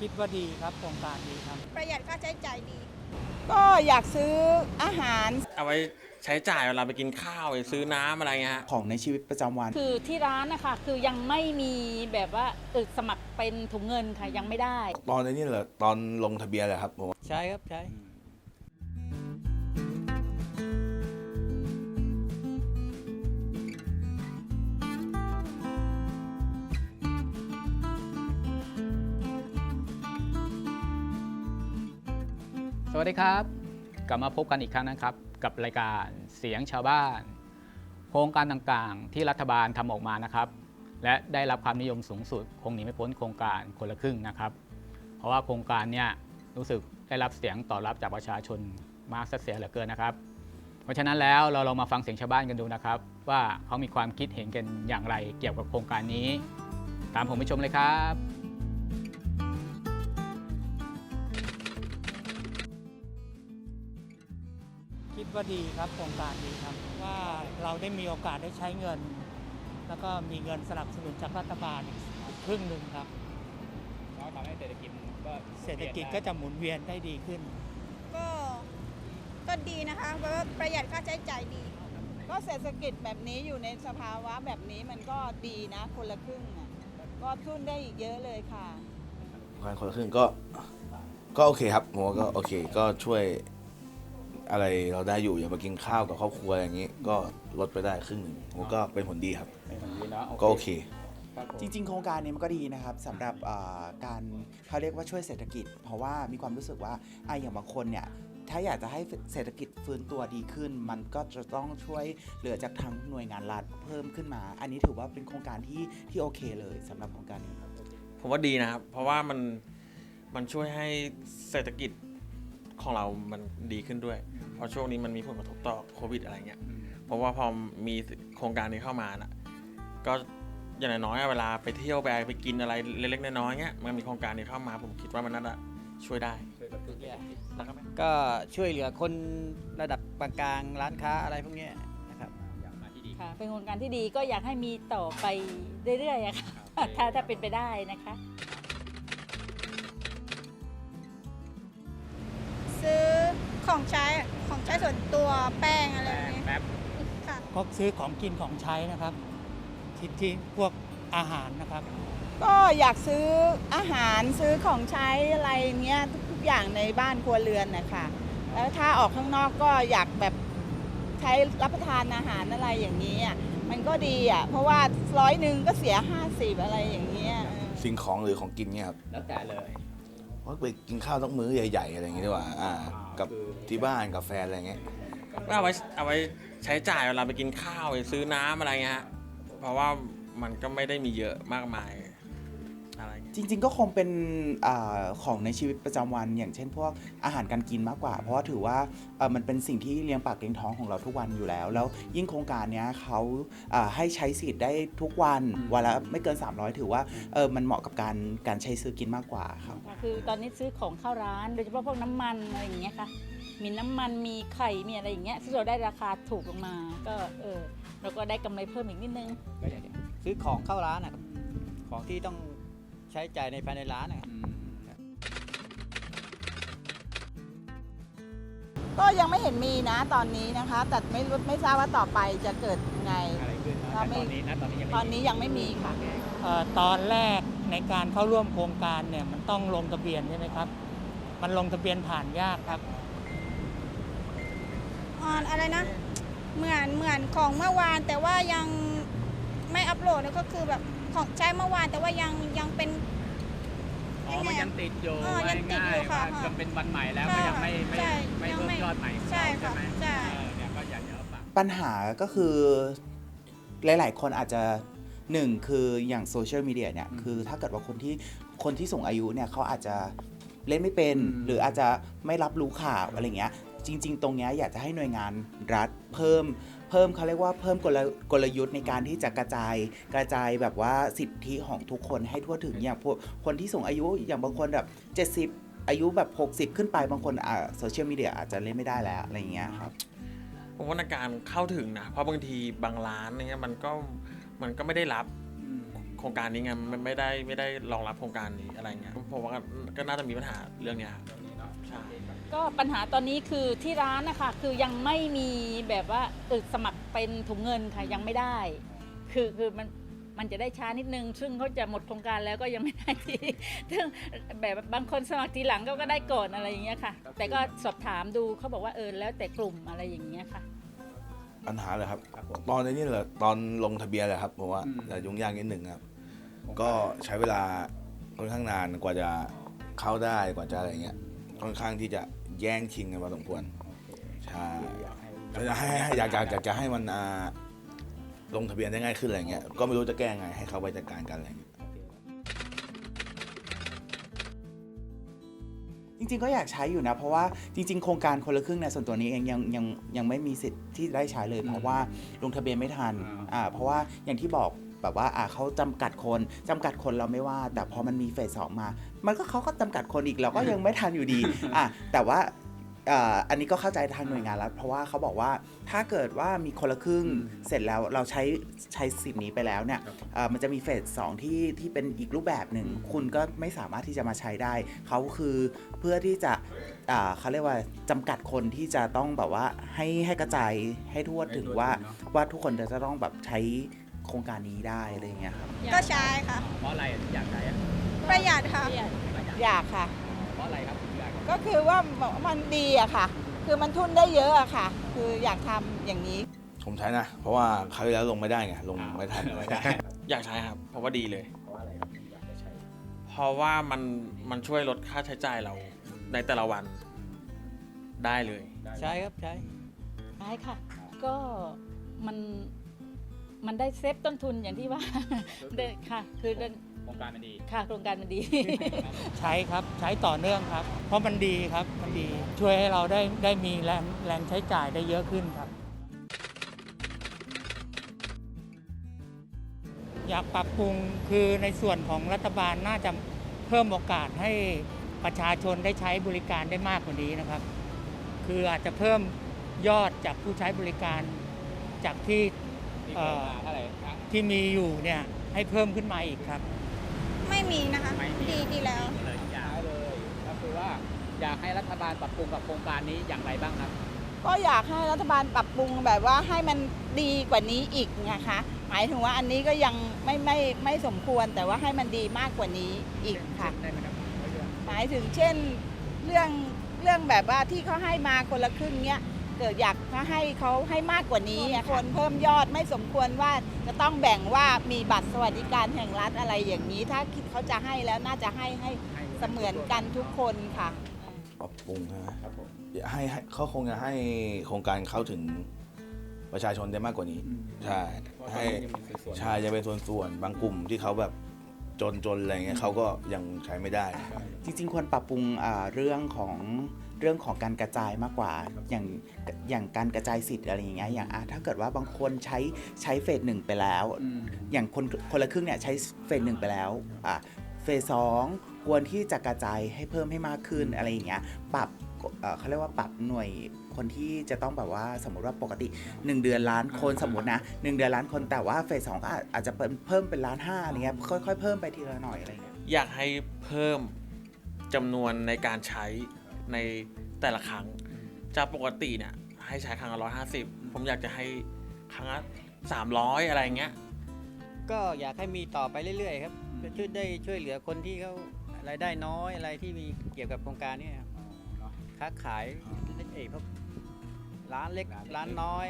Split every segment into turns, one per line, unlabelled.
คิดว่าดีครับโครงการดีครับ
ประหยัดค่าใช้จ่ายดี
ก็อยากซื้ออาหาร
เอาไว้ใช้จ่ายเวลาไปกินข้าวไปซื้อน้ำอะไรเงี้ยฮะ
ของในชีวิตประจำวัน
คือที่ร้านนะคะคือยังไม่มีแบบว่าเออสมัครเป็นถุงเงินค่ะยังไม่ได้
ตอนนี้เหรอตอนลงทะเบียนแหละครับผม
ใช่ครับใช่
วัสดีครับ กลับมาพบกันอีกครั้งนะครับ กับรายการเสียงชาวบ้าน โครงการต่างๆ ที่รัฐบาลทำออกมานะครับ และได้รับความนิยมสูงสุดคงหนีไม่พ้นโครงการคนละครึ่งนะครับ เพราะว่าโครงการเนี้รู้สึกได้รับเสียงตอบรับจากประชาชนมากสักเสียเหลือเกินนะครับ เพราะฉะนั้นแล้วเราลองมาฟังเสียงชาวบ้านกันดูนะครับ ว่าเขามีความคิดเห็นกันอย่างไรเกี่ยวกับโครงการนี้ ตามผมไปชมเลยครับ
คิดว่าดีครับโครงการดีครับ ว่าเราได้มีโอกาสได้ใช้เงิน แล้วก็มีเงินสนับสนุนจากรัฐบาลอีกครึ่งหนึ่งครับ
ทำให้เศรษฐกิจก็
เศรษฐกิจก็จะหมุนเวียนได้ดีขึ้น
ก็ก็ดีนะคะเพราะว่าประหยัดค่าใช้จ่ายดี
ก็เศรษฐกิจแบบนี้อยู่ในสภาวะแบบนี้มันก็ดีนะคนละครึ่งอะก็ขึ้นได้อีกเยอะเลยค่ะ
การคนละครึ่งก็ก็โอเคครับผมว่าก็โอเคก็ช่วย อะไรเราได้อยู่อย่างมากินข้าวกับครอบครัวอะไรอย่างนี้ ก็ลดไปได้ครึ่งหนึ่งผมก็เป็นผลดีครับก็โอเค
จริง ๆ โครงการนี้มันก็ดีนะครับสำหรับเอ่อการเขาเรียกว่าช่วยเศรษฐกิจ เพราะว่ามีความรู้สึกว่าอะอย่างบางคนเนี่ยถ้าอยากจะให้เศรษฐกิจฟื้นตัวดีขึ้น มันก็จะต้องช่วยเหลือจากทางหน่วยงานรัฐเพิ่มขึ้นมา อันนี้ถือว่าเป็นโครงการที่ที่โอเคเลยสำหรับโครงการนี้ครับ
ผมว่าดีนะครับ เพราะว่ามันมันช่วยให้เศรษฐกิจ ของเรามันดีขึ้นด้วย เพราะช่วงนี้มันมีผลกระทบต่อโควิดอะไรเงี้ย เพราะว่าพอมีโครงการนี้เข้ามาน่ะ ก็อย่างน้อยๆเวลาไปเที่ยวไปไปกินอะไรเล็กๆน้อยๆเงี้ย มันมีโครงการนี้เข้ามาผมคิดว่ามันน่าจะช่วยได้นะครับ
ก็ช่วยเหลือคนระดับปานกลางร้านค้าอะไรพวกเนี้ยนะครับ
ค่ะเป็นโครงการที่ดีก็อยากให้มีต่อไปเรื่อยๆอะค่ะถ้าถ้าเป็นไปได้นะคะ
ซื้อของใช้ของใช้ส่วนตัวแป้งอะไรแบบนี้ค่ะ
ก็ซื้อของกินของใช้นะครับที่ที่พวกอาหารนะครับ
ก็อยากซื้ออาหารซื้อของใช้อะไรเนี้ยทุกๆอย่างในบ้านครัวเรือนนะคะแล้วถ้าออกข้างนอกก็อยากแบบใช้รับประทานอาหารอะไรอย่างนี้อะมันก็ดีอะเพราะว่าร้อยหนึ่งก็เสียห้าสิบอะไรอย่างเงี้ยเออ
สิ่งของหรือของกินเนี่ยครับ
แล้วแต่เลย
ว่าไปกินข้าวต้องมื้อใหญ่ ๆ อะไรอย่างงี้ดีกว่าอ่า กับที่บ้านกับแฟนอะไรอย่างเงี้ย
ก็เอาไว้เอาไว้ใช้จ่ายเวลาไปกินข้าวไปซื้อน้ำอะไรเงี้ยฮะเพราะว่ามันก็ไม่ได้มีเยอะมากมาย อะไรเงี้ย
จริง ๆ ก็คงเป็นอาของในชีวิตประจำวัน อย่างเช่น พวกอาหารการกินมากกว่า เพราะว่าถือว่าเอ่อมันเป็นสิ่งที่เลี้ยงปากเลี้ยงท้องของเราทุกวันอยู่แล้ว แล้วยิ่งโครงการเนี้ยเขาอ่าให้ใช้สิทธิ์ได้ทุกวันวันละไม่เกิน 300 ถือว่าเออมันเหมาะกับการการใช้ซื้อกินมากกว่าครับ
ค่ะคือตอนนี้ซื้อของเข้าร้านโดยเฉพาะพวกน้ำมันอะไรอย่างเงี้ยค่ะ มีน้ำมันมีไข่มีอะไรอย่างเงี้ยซึ่งเราได้ราคาถูกลงมา ก็เออเราก็ได้กำไรเพิ่มอีกนิดนึง
ก็อย่างนี้ซื้อของเข้าร้านนะครับของที่ต้อง ใช้จ่ายในภายในร้านนะครับ
ก็ยังไม่เห็นมีนะตอนนี้นะคะ แต่ไม่รู้ไม่ทราบว่าต่อไปจะเกิดยังไง
อะไรขึ้นนะ
เรา
แต่
ไม่
ตอนนี้นะตอนนี้ยัง
ต
ไม่
อนนี้ยังไม่มีค่ะ
เอ่อตอนแรกในการเข้าร่วมโครงการเนี่ยมันต้องลงทะเบียนใช่ไหมครับ มันลงทะเบียนผ่านยากครับ
อ่าอะไรนะ เหมือนเหมือนของเมื่อวานแต่ว่ายังไม่อัปโหลดนะก็คือแบบ ของใช้เมื่อวานแต่ว่ายังยังเป็น
อ๋อมันยังติดอยู่
เออยังติดอยู่ค่ะ
ว่ายังเป็นวันใหม่แล้ว
ค่ะ
ก็ยังไม่ไม่
ใช่
ไม่
ยัง
เพิ่ม
ไม่
ยอดใหม่
ใช่ค่ะ
ไหม
ใช่
เออเนี่ยก็อยากจะเอาฝาก
ปัญหาก็คือหลาย ๆ คนอาจจะหนึ่งคืออย่างโซเชียลมีเดียเนี่ยคือถ้าเกิดว่าคนที่คนที่สูงอายุเนี่ยเขาอาจจะเล่นไม่เป็น หรืออาจจะไม่รับรู้ข่าวอะไรเงี้ย จริง ๆ ตรงเนี้ยอยากจะให้หน่วยงานรัฐเพิ่ม เพิ่มเขาเรียกว่าเพิ่มกลกลยุทธ์ในการที่จะกระจายกระจายแบบว่าสิทธิของทุกคนให้ทั่วถึงอย่างพวกคนที่สูงอายุอย่างบางคนแบบ70อายุแบบ 60 ขึ้นไปบางคนอ่าโซเชียลมีเดียอาจจะเล่นไม่ได้แล้ว อะไรเงี้ยครับ
ผมว่าการเข้าถึงนะ เพราะบางทีบางร้านเนี่ยมันก็มันก็ไม่ได้รับโครงการนี้ไงมันไม่ได้ไม่ได้รองรับโครงการนี้อะไรเงี้ยผมว่าก็น่าจะมีปัญหาเรื่องเนี้ยครับ
ก็ปัญหาตอนนี้คือที่ร้านนะคะคือยังไม่มีแบบว่าเออสมัครเป็นถุงเงินค่ะยังไม่ได้ คือคือมันมันจะได้ช้านิดนึง ซึ่งเขาจะหมดโครงการแล้วก็ยังไม่ได้ทีซึ่งแบบบางคนสมัครทีหลังก็ก็ได้ก่อนอะไรอย่างเงี้ยค่ะ แต่ก็สอบถามดูเขาบอกว่าเออแล้วแต่กลุ่มอะไรอย่างเงี้ยค่ะ
ปัญหาเลยครับตอนนี้เลยตอนลงทะเบียนเลยครับผมว่าจะยุ่งยากนิดหนึ่งครับ ก็ใช้เวลาค่อนข้างนานกว่าจะเข้าได้กว่าจะอะไรเงี้ยค่อนข้างที่จะ แย่งชิงกันพอสมควรใช่จะให้ให้อยากอยากอยากจะให้มันอ่าลงทะเบียนได้ง่ายขึ้นอะไรเงี้ยก็ไม่รู้จะแก้ไงให้เขาไปจัดการกันอะไรเงี้ย
จริงๆก็อยากใช้อยู่นะ เพราะว่าจริง ๆ โครงการคนละครึ่งในยส่วนตัวนี้เองยังยังยังไม่มีสิทธิ์ที่ได้ใช้เลย เพราะว่าลงทะเบียนไม่ทันอ่าเพราะว่าอย่างที่บอก แบบว่าอ่าเขาจำกัดคนจำกัดคนเราไม่ว่า แต่พอมันมีเฟสสองมา มันก็เขาก็จำกัดคนอีกเราก็ยังไม่ทันอยู่ดีอะแต่ว่าอ่าอันนี้ก็เข้าใจทางหน่วยงานแล้ว เพราะว่าเขาบอกว่าถ้าเกิดว่ามีคนละครึ่งเสร็จแล้วเราใช้ใช้สิทธิ์นี้ไปแล้วเนี่ยเอ่อมันจะมีเฟสสองที่ที่เป็นอีกรูปแบบหนึ่ง คุณก็ไม่สามารถที่จะมาใช้ได้ เขาคือเพื่อที่จะอ่าเขาเรียกว่าจำกัดคนที่จะต้องแบบว่าให้ให้กระจายให้ทั่วถึงว่าว่าทุกคนจะต้องแบบใช้ โครงการนี้ได้อะไรอย่างเงี้ยครับ
ก็ใช้ค่ะ
เพราะอะไรอยากใช้อะ
ประหยัดค่ะ
อยากค่ะ
เพราะอะไรครับอยาก
ก็คือว่ามันดีอะค่ะ คือมันทุนได้เยอะอะค่ะ คืออยากทำอย่างนี้
ผมใช้นะ เพราะว่าคราวที่แล้วลงไม่ได้ไง ลงไม่ทัน
ไม่ได้
อยากใช้ครับ เพราะว่าดีเลย
เพราะอะไรครับอยากจะใช้
เพราะว่ามันมันช่วยลดค่าใช้จ่ายเราในแต่ละวันได้เลย
ใช่ครับ ใช่
ใช่ค่ะ ก็มัน มันได้เซฟต้นทุนอย่างที่ว่าได้ค่ะคือได้
โครงการมันดี
ค่ะโครงการมันดี
ใช้ครับใช้ต่อเนื่องครับ เพราะมันดีครับมันดีช่วยให้เราได้ได้มีแรงแรงใช้จ่ายได้เยอะขึ้นครับ อยากปรับปรุงคือในส่วนของรัฐบาลน่าจะเพิ่มโอกาสให้ประชาชนได้ใช้บริการได้มากกว่านี้นะครับ คืออาจจะเพิ่มยอดจากผู้ใช้บริการจากที่
ที่
เอ่
เคย
อ
มาเท่าไหร่ครั้ง
ที่มีอยู่เนี่ยให้เพิ่มขึ้นมาอีกครับ
ไม่มีนะคะ
ไม่มี
ดีดีแล้ว
เลยอยากเลยก็คือว่าอยากให้รัฐบาลปรับปรุงกับโครงการนี้อย่างไรบ้างครับ
ก็อยากให้รัฐบาลปรับปรุงแบบว่าให้มันดีกว่านี้อีกนะคะ หมายถึงว่าอันนี้ก็ยังไม่ไม่ไม่สมควรแต่ว่าให้มันดีมากกว่านี้อีกค่ะ
ได้ไหมครับ
หมายถึงเช่นเรื่องเรื่องแบบว่าที่เขาให้มาคนละครึ่งเนี้ย เกิดอยากให้เขาให้มากกว่านี้อะคนเพิ่มยอดไม่สมควรว่าจะต้องแบ่งว่ามีบัตรสวัสดิการแห่งรัฐอะไรอย่างนี้ ถ้าคิดเขาจะให้แล้วน่าจะให้ให้เสมือนกันทุกคนค่ะ
ปรับปรุงใช่ไหม
ครับผม
ให้ให้เขาคงจะให้โครงการเข้าถึงประชาชนได้มากกว่านี้ ใช่ ให้
ยังมีส่วน
ใช่จะเป็นส่วนๆ บางกลุ่มที่เขาแบบ จนจนอะไรเงี้ยเขาก็ยังใช้ไม่ได้
จริงๆ ควรปรับปรุงอ่าเรื่องของเรื่องของการกระจายมากกว่าอย่างอย่างการกระจายสิทธิ์อะไรอย่างเงี้ยอย่างอะถ้าเกิดว่าบางคนใช้ใช้เฟสหนึ่งไปแล้ว อย่างคนคนละครึ่งเนี่ยใช้เฟสหนึ่งไปแล้วอะเฟสสองควรที่จะกระจายให้เพิ่มให้มากขึ้นอะไรอย่างเงี้ยปรับเอ่อเขาเรียกว่าปรับหน่วย คนที่จะต้องแบบว่าสมมติว่าปกติ 1 เดือนล้านคนสมมตินะหนึ่งเดือนล้านคนแต่ว่าเฟสสองก็อาจอาจจะเพิ่มเพิ่มเป็นล้านห้าอะไรเงี้ยค่อยๆเพิ่มไปทีละหน่อยอะไรเงี้ย
อยากให้เพิ่มจำนวนในการใช้ในแต่ละครั้งจากปกติเนี่ยให้ใช้ครั้งละร้อยห้าสิบผมอยากจะให้ครั้งละสามร้อยอะไรเงี้ย
ก็อยากให้มีต่อไปเรื่อยๆครับจะช่วยได้ช่วยเหลือคนที่เขารายได้น้อยอะไรที่มีเกี่ยวกับโครงการเนี้ครับ ค้าขายเอ้ยพวกร้านเล็กร้านน้อย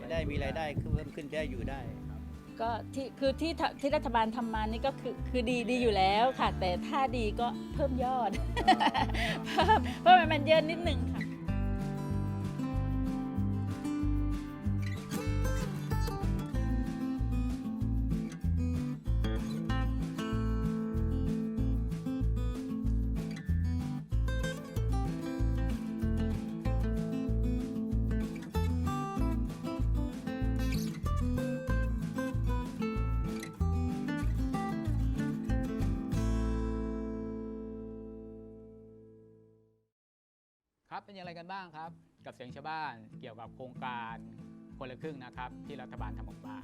จะได้มีรายได้เพิ่มขึ้นจะได้อยู่ได้
ก็ที่คือที่ทที่รัฐบาลทำมานี่ก็คือคือดีดีอยู่แล้วค่ะ แต่ถ้าดีก็เพิ่มยอดเพิ่มเพิ่มให้มันเยอะนิดหนึ่งค่ะ
ครับเป็นอย่างไรกันบ้างครับ กับเสียงชาวบ้านเกี่ยวกับโครงการคนละครึ่งนะครับ ที่รัฐบาลทำออกมา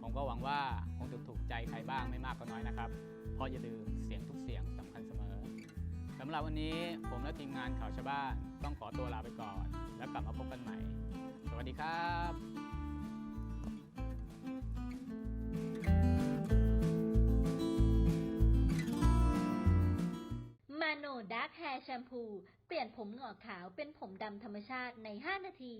ผมก็หวังว่าคงจะถูกใจใครบ้างไม่มากก็น้อยนะครับ เพราะอย่าลืมเสียงทุกเสียงสำคัญเสมอสำหรับวันนี้ผมและทีมงานข่าวชาวบ้านต้องขอตัวลาไปก่อน แล้วกลับมาพบกันใหม่ สวัสดีครับ
มาโนดาร์คแฮร์แชมพู เปลี่ยนผมหงอกขาวเป็นผมดำธรรมชาติใน 5 นาที